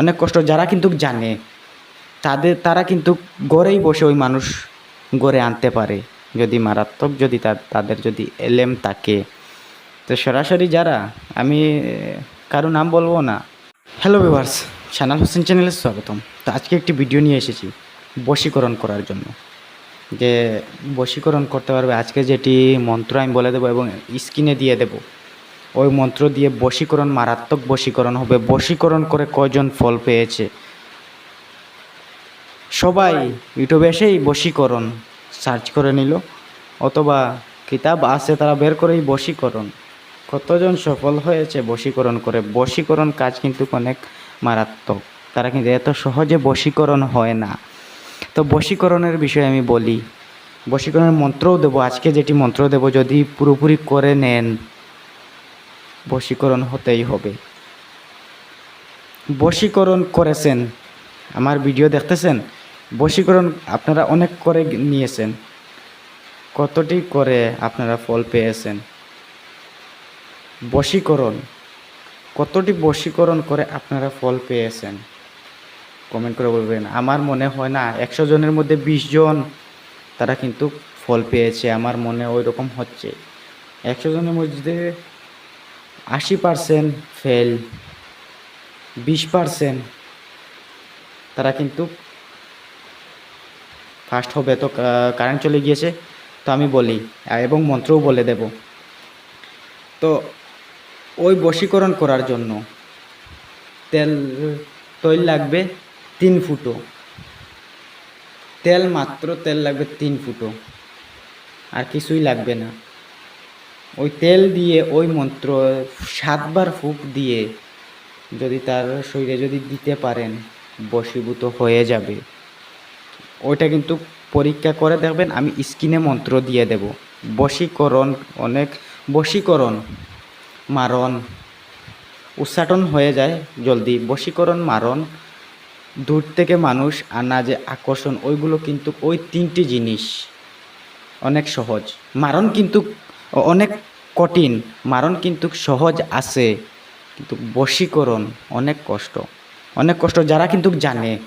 অনেক কষ্ট, যারা কিন্তু জানে, তাদের, তারা কিন্তু গড়েই বসে ওই মানুষ গড়ে আনতে পারে। যদি মারাত্মক যদি তাদের যদি এলেম থাকে। তো সরাসরি যারা, আমি, কারও নাম বলব না। হ্যালো ভিভার্স সানাল হোসেন চ্যানেলে স্বাগতম। তো আজকে একটি ভিডিও নিয়ে এসেছি, বশীকরণ করার জন্য। যে, বশীকরণ করতে পারবে, আজকে যেটি মন্ত্র আমি বলে দেবো এবং স্ক্রিনে দিয়ে দেব। ওই মন্ত্র দিয়ে বশীকরণ, মারাত্মক বশীকরণ হবে। বশীকরণ করে কয়জন ফল পেয়েছে? সবাই ইউটিউবে এসেই বশীকরণ সার্চ করে নিল, অথবা কিতাব আছে তারা বের করেই বশীকরণ। কতজন সফল হয়েছে বশীকরণ করে? বশীকরণ কাজ কিন্তু অনেক মারাত্মক। তারা কিন্তু এত সহজে বশীকরণ হয় না। তো বশীকরণের বিষয়ে আমি বলি, বশীকরণের মন্ত্রও দেবো, আজকে যেটি মন্ত্র দেবো, যদি পুরোপুরি করে নেন বশীকরণ হতেই হবে। বশীকরণ করেছেন। আমার ভিডিও দেখতেছেন? বশীকরণ আপনারা অনেক করে নিয়েছেন। কতটি করে আপনারা ফল পেয়েছেন? বশীকরণ। কতটি বশীকরণ করে আপনারা ফল পেয়েছেন? কমেন্ট করে বলবেন। আমার মনে হয় না, একশো জনের মধ্যে বিশ জন তারা কিন্তু ফল পেয়েছে। আমার মনে ওই রকম হচ্ছে। একশো জনের মধ্যে আশি পার্সেন্ট ফেল, বিশ পার্সেন্ট। তারা কিন্তু ফার্স্ট হবে। তো কারেন্ট চলে গিয়েছে। তো আমি বলি এবং মন্ত্রও বলে দেব। তো ওই বশীকরণ করার জন্য তেল, তৈল লাগবে তিন ফুটো। তেল মাত্র তেল লাগবে তিন ফুটো। আর কিছুই লাগবে না। ওই তেল দিয়ে, ওই মন্ত্র সাতবার ফুক দিয়ে যদি তার শরীরে যদি দিতে পারেন, বশীভূত হয়ে যাবে। ওইটা কিন্তু পরীক্ষা করে দেখবেন, আমি স্কিনে মন্ত্র দিয়ে দেব। বশীকরণ, অনেক বশীকরণ, মারণ, উচ্চাটন হয়ে যায় জলদি। বশীকরণ, মারণ, দূর থেকে মানুষ আনা যে আকর্ষণ, ওইগুলো কিন্তু ওই তিনটি জিনিস। অনেক সহজ। মারণ কিন্তু অনেক কঠিন। মারণ কিন্তু সহজ আছে, কিন্তু বশীকরণ অনেক কষ্ট। অনেক কষ্ট যারা কিন্তু জানে,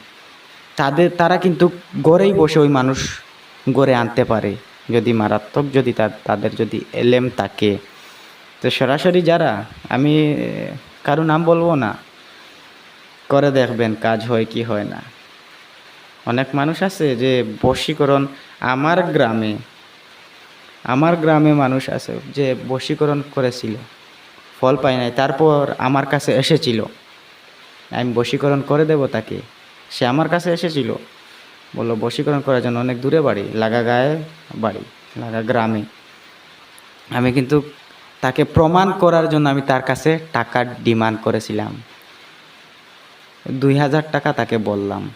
তাদের, তারা কিন্তু গড়েই বসে ওই মানুষ গড়ে আনতে পারে। যদি মারাত্মক, যদি তাদের যদি এলেম থাকে। তো সরাসরি যারা, আমি কারও নাম বলব না, করে দেখবেন কাজ হয় কি হয় না। অনেক মানুষ আছে যে বশীকরণ আমার গ্রামে আমার গ্রামে মানুষ আছে যে বশীকরণ করেছিল, ফল পায় নাই, তারপর আমার কাছে এসেছিল। আমি বশীকরণ করে দেব তাকে। সে আমার কাছে এসেছিল। বলল, বশীকরণ করার জন্য অনেক দূরে বাড়ি, লাগা গায়ে বাড়ি, লাগা গ্রামে। আমি কিন্তু তাকে প্রমাণ করার জন্য আমি তার কাছে টাকা ডিমান্ড করেছিলাম। দুই হাজার টাকা তাকে বললাম।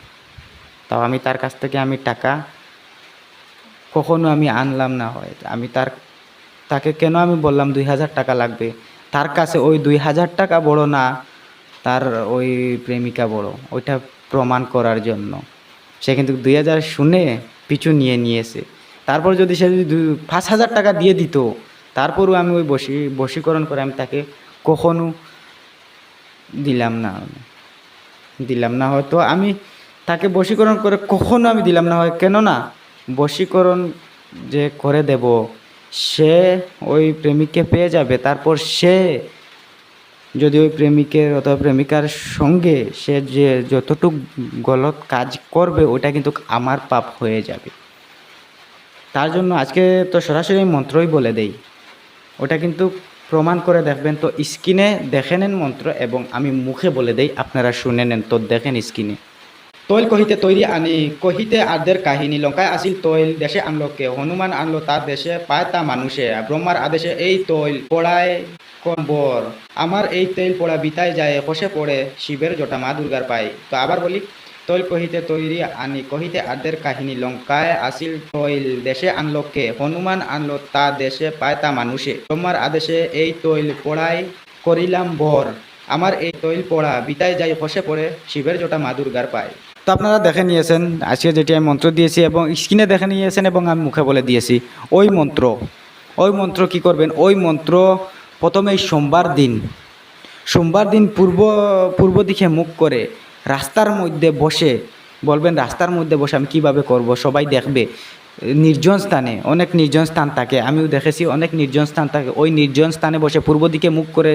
তাও আমি তার কাছ থেকে আমি টাকা কখনো আমি আনলাম না হয়। আমি তার, তাকে কেন আমি বললাম দুই হাজার টাকা লাগবে? তার কাছে ওই দুই হাজার টাকা বড় না, তার ওই প্রেমিকা বড়। ওইটা প্রমাণ করার জন্য। সে কিন্তু দুই হাজার শুনে পিছু নিয়ে নিয়েছে। তারপর যদি সে যদি পাঁচ হাজার টাকা দিয়ে দিত, তারপরও আমি ওই বশী বশীকরণ করে আমি তাকে কখনো দিলাম না। দিলাম না হয়তো আমি তাকে বশীকরণ করে কখনো আমি দিলাম না হয়। কেন না বশীকরণ যে করে দেব, সে ওই প্রেমিককে পেয়ে যাবে। তারপর সে যদি ওই প্রেমিকের অথবা প্রেমিকার সঙ্গে সে যে যতটুক গলত কাজ করবে, ওটা কিন্তু আমার পাপ হয়ে যাবে। তার জন্য আজকে তো সরাসরি মন্ত্রই বলে দেই। ওটা কিন্তু প্রমাণ করে দেখবেন তো স্ক্রিনে দেখে নেন মন্ত্র এবং আমি মুখে বলে দেই, আপনারা শুনে নেন। তো দেখেন স্ক্রিনে তৈল কহিতে তৈরি আনি, কহিতে আদের কাহিনী লঙ্কায় আসিল তৈল, দেশে আনলো কে হনুমান আনলো তার দেশে, পায় তা মানুষে, ব্রহ্মার আদেশে এই তৈল পড়ায় কম্বর আমার এই তৈল পড়া বিতায় যায় কষে পড়ে, শিবের জটা মা দুর্গার পায়। তো আবার বলি, তৈল কহিতে তৈরি আনি, কহিতে আদের কাহিনী লঙ্কায় আসিল তৈল, দেশে আনলো কে? হনুমান আনলো তা দেশে, পায় তা মানুষে, ব্রহ্মার আদেশে এই তৈল পড়াই করিলাম বর। আমার এই তৈল পড়া বিতায় যাই খসে পড়ে, শিবের জটা মা দুর্গার পায়। তো আপনারা দেখে নিয়েছেন, আজকে যেটি আমি মন্ত্র দিয়েছি এবং স্ক্রিনে দেখে নিয়েছেন এবং আমি মুখে বলে দিয়েছি, ওই মন্ত্র। ওই মন্ত্র কি করবেন? ওই মন্ত্র প্রথমে সোমবার দিন সোমবার দিন পূর্ব পূর্ব দিকে মুখ করে রাস্তার মধ্যে বসে, বলবেন রাস্তার মধ্যে বসে আমি কীভাবে করব? সবাই দেখবে। নির্জন স্থানে, অনেক নির্জন স্থান থাকে। আমিও দেখেছি অনেক নির্জন স্থান থাকে। ওই নির্জন স্থানে বসে পূর্ব দিকে মুখ করে,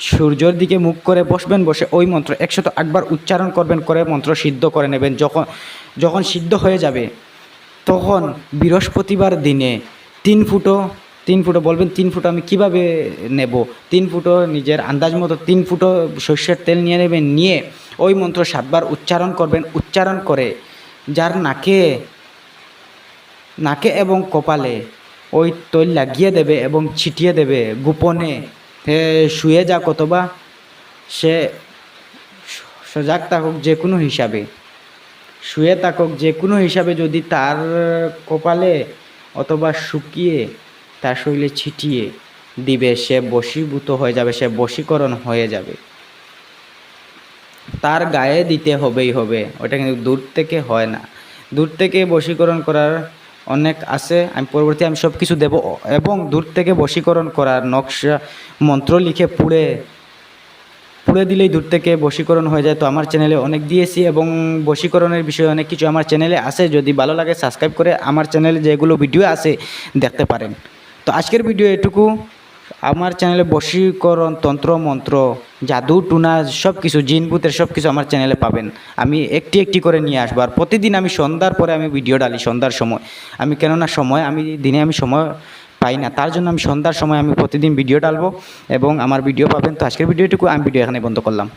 সূর্যর দিকে মুখ করে বসবেন, বসে ওই মন্ত্র একশত আটবার উচ্চারণ করবেন, করে মন্ত্র সিদ্ধ করে নেবেন। যখন যখন সিদ্ধ হয়ে যাবে, তখন বৃহস্পতিবার দিনে তিন ফুটো তিন ফুটো বলবেন, তিন ফুটো আমি কীভাবে নেব? তিন ফুটো নিজের আন্দাজ মতো তিন ফুটো সর্ষের তেল নিয়ে নেবেন, নিয়ে ওই মন্ত্র সাতবার উচ্চারণ করবেন। উচ্চারণ করে যার নাকে নাকে এবং কপালে। ওই তৈল লাগিয়ে দেবে এবং ছিটিয়ে দেবে। গোপনে শুয়ে যাক অথবা সে সজাগ থাকুক যে কোনো হিসাবে। শুয়ে থাকুক যে কোনো হিসাবে যদি তার কপালে অথবা শুকিয়ে তার শরীরে ছিটিয়ে দিবে, সে বশীভূত হয়ে যাবে, সে বশীকরণ হয়ে যাবে। তার গায়ে দিতে হবেই হবে। ওটা কিন্তু দূর থেকে হয় না। দূর থেকে বশীকরণ করার অনেক আছে, আমি পরবর্তী আমি সব কিছু দেবো। এবং দূর থেকে বশীকরণ করার নকশা মন্ত্র লিখে পুড়ে পুড়ে দিলেই দূর থেকে বশীকরণ হয়ে যায়। তো আমার চ্যানেলে অনেক দিয়েছি এবং বশীকরণের বিষয়ে অনেক কিছু আমার চ্যানেলে আছে। যদি ভালো লাগে সাবস্ক্রাইব করে আমার চ্যানেলে যেগুলো ভিডিও আছে, দেখতে পারেন। তো আজকের ভিডিও এটুকু। আমার চ্যানেলে বশীকরণ তন্ত্র, মন্ত্র, জাদু, টুনা সব কিছু জিন, ভূতের সব কিছু আমার চ্যানেলে পাবেন। আমি একটি একটি করে নিয়ে আসব আর প্রতিদিন আমি সন্ধ্যার পরে আমি ভিডিও ডালি সন্ধ্যার সময়। আমি কেননা সময়, আমি দিনে আমি সময় পাই না, তার জন্য আমি সন্ধ্যার সময় আমি প্রতিদিন ভিডিও ডালবো এবং আমার ভিডিও পাবেন। তো আজকের ভিডিওটুকু আমি ভিডিও এখানে বন্ধ করলাম।